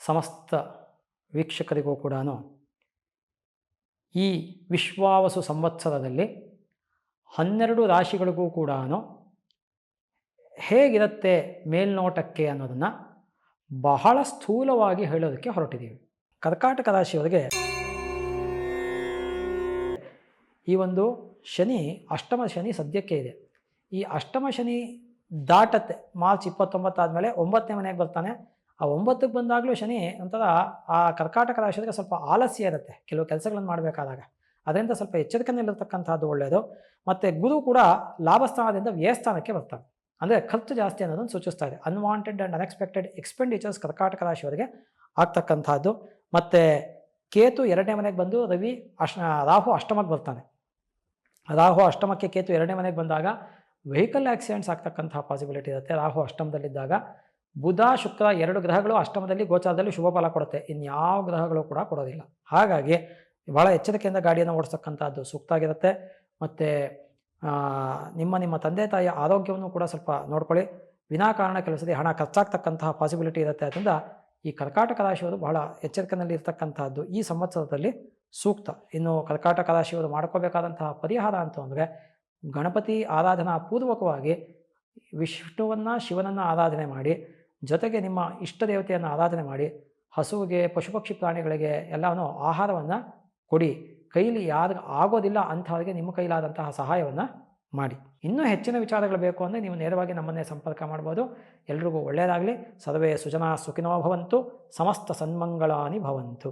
ಸಮಸ್ತ ವೀಕ್ಷಕರಿಗೂ ಕೂಡ ಈ ವಿಶ್ವಾವಸು ಸಂವತ್ಸರದಲ್ಲಿ ಹನ್ನೆರಡು ರಾಶಿಗಳಿಗೂ ಕೂಡ ಹೇಗಿರುತ್ತೆ ಮೇಲ್ನೋಟಕ್ಕೆ ಅನ್ನೋದನ್ನು ಬಹಳ ಸ್ಥೂಲವಾಗಿ ಹೇಳೋದಕ್ಕೆ ಹೊರಟಿದ್ದೀವಿ. ಕರ್ಕಾಟಕ ರಾಶಿಯವರಿಗೆ ಈ ಒಂದು ಶನಿ, ಅಷ್ಟಮ ಶನಿ ಸದ್ಯಕ್ಕೆ ಇದೆ. ಈ ಅಷ್ಟಮ ಶನಿ ದಾಟತ್ತೆ. ಮಾರ್ಚ್ ಇಪ್ಪತ್ತೊಂಬತ್ತಾದಮೇಲೆ ಒಂಬತ್ತನೇ ಮನೆಗೆ ಬರ್ತಾನೆ. ಆ ಒಂಬತ್ತಕ್ಕೆ ಬಂದಾಗಲೂ ಶನಿ ಒಂಥರ ಆ ಕರ್ಕಾಟಕ ರಾಶಿಯವರಿಗೆ ಸ್ವಲ್ಪ ಆಲಸ್ಯ ಇರುತ್ತೆ. ಕೆಲವು ಕೆಲಸಗಳನ್ನು ಮಾಡಬೇಕಾದಾಗ. ಅದರಿಂದ ಸ್ವಲ್ಪ ಎಚ್ಚರಿಕೆಯಲ್ಲಿರ್ತಕ್ಕಂಥದ್ದು ಒಳ್ಳೆಯದು ಮತ್ತು ಗುರು ಕೂಡ ಲಾಭಸ್ಥಾನದಿಂದ ವ್ಯಯಸ್ಥಾನಕ್ಕೆ ಬರ್ತಾನೆ ಅಂದರೆ ಖರ್ಚು ಜಾಸ್ತಿ ಅನ್ನೋದನ್ನು ಸೂಚಿಸ್ತಾ ಇದೆ. ಅನ್ವಾಂಟೆಡ್ ಆ್ಯಂಡ್ ಅನ್ಎಕ್ಸ್ಪೆಕ್ಟೆಡ್ ಎಕ್ಸ್ಪೆಂಡಿಚರ್ಸ್ ಕರ್ಕಾಟಕ ರಾಶಿಯವರಿಗೆ ಆಗ್ತಕ್ಕಂಥದ್ದು. ಮತ್ತು ಕೇತು ಎರಡನೇ ಮನೆಗೆ ಬಂದು ರವಿ ಅಶ್ ರಾಹು ಅಷ್ಟಮಕ್ಕೆ ಬರ್ತಾನೆ. ರಾಹು ಅಷ್ಟಮಕ್ಕೆ ಕೇತು ಎರಡನೇ ಮನೆಗೆ ಬಂದಾಗ ವೆಹಿಕಲ್ ಆಕ್ಸಿಡೆಂಟ್ಸ್ ಆಗ್ತಕ್ಕಂಥ ಪಾಸಿಬಿಲಿಟಿ ಇರುತ್ತೆ. ರಾಹು ಅಷ್ಟಮದಲ್ಲಿದ್ದಾಗ ಬುಧ, ಶುಕ್ರ ಎರಡು ಗ್ರಹಗಳು ಅಷ್ಟಮದಲ್ಲಿ ಗೋಚಾರದಲ್ಲಿ ಶುಭ ಫಲ ಕೊಡುತ್ತೆ. ಇನ್ಯಾವ ಗ್ರಹಗಳು ಕೂಡ ಕೊಡೋದಿಲ್ಲ. ಹಾಗಾಗಿ ಭಾಳ ಎಚ್ಚರಿಕೆಯಿಂದ ಗಾಡಿಯನ್ನು ಓಡಿಸ್ತಕ್ಕಂಥದ್ದು ಸೂಕ್ತ ಆಗಿರುತ್ತೆ ಮತ್ತು ನಿಮ್ಮ ನಿಮ್ಮ ತಂದೆ, ತಾಯಿಯ ಆರೋಗ್ಯವನ್ನು ಕೂಡ ಸ್ವಲ್ಪ ನೋಡ್ಕೊಳ್ಳಿ. ವಿನಾಕಾರಣ ಕೆಲಸದಲ್ಲಿ ಹಣ ಖರ್ಚಾಗ್ತಕ್ಕಂತಹ ಪಾಸಿಬಿಲಿಟಿ ಇರುತ್ತೆ. ಅದರಿಂದ ಈ ಕರ್ಕಾಟಕ ರಾಶಿಯವರು ಬಹಳ ಎಚ್ಚರಿಕೆಯಲ್ಲಿ ಇರತಕ್ಕಂಥದ್ದು ಈ ಸಂವತ್ಸರದಲ್ಲಿ ಸೂಕ್ತ. ಇನ್ನು ಕರ್ಕಾಟಕ ರಾಶಿಯವರು ಮಾಡ್ಕೋಬೇಕಾದಂತಹ ಪರಿಹಾರ ಅಂತ ಅಂದರೆ ಗಣಪತಿ ಆರಾಧನಾ ಪೂರ್ವಕವಾಗಿ ವಿಷ್ಣುವನ್ನು ಶಿವನನ್ನು ಆರಾಧನೆ ಮಾಡಿ ಜೊತೆಗೆ ನಿಮ್ಮ ಇಷ್ಟ ದೇವತೆಯನ್ನು ಆರಾಧನೆ ಮಾಡಿ, ಹಸುವಿಗೆ, ಪಶುಪಕ್ಷಿ ಪ್ರಾಣಿಗಳಿಗೆ ಎಲ್ಲವನ್ನು ಆಹಾರವನ್ನು ಕೊಡಿ. ಕೈಲಿ ಯಾರು ಆಗೋದಿಲ್ಲ ಅಂಥವ್ರಿಗೆ ನಿಮ್ಮ ಕೈಲಾದಂತಹ ಸಹಾಯವನ್ನು ಮಾಡಿ. ಇನ್ನೂ ಹೆಚ್ಚಿನ ವಿಚಾರಗಳು ಬೇಕು ಅಂದರೆ ನೀವು ನೇರವಾಗಿ ನಮ್ಮನ್ನೇ ಸಂಪರ್ಕ ಮಾಡ್ಬೋದು. ಎಲ್ರಿಗೂ ಒಳ್ಳೆಯದಾಗಲಿ ಸರ್ವೇ ಸುಜನಾ ಸುಖಿನೋ ಭವಂತು. ಸಮಸ್ತ ಸನ್ಮಂಗಳಾನಿ ಭವಂತು.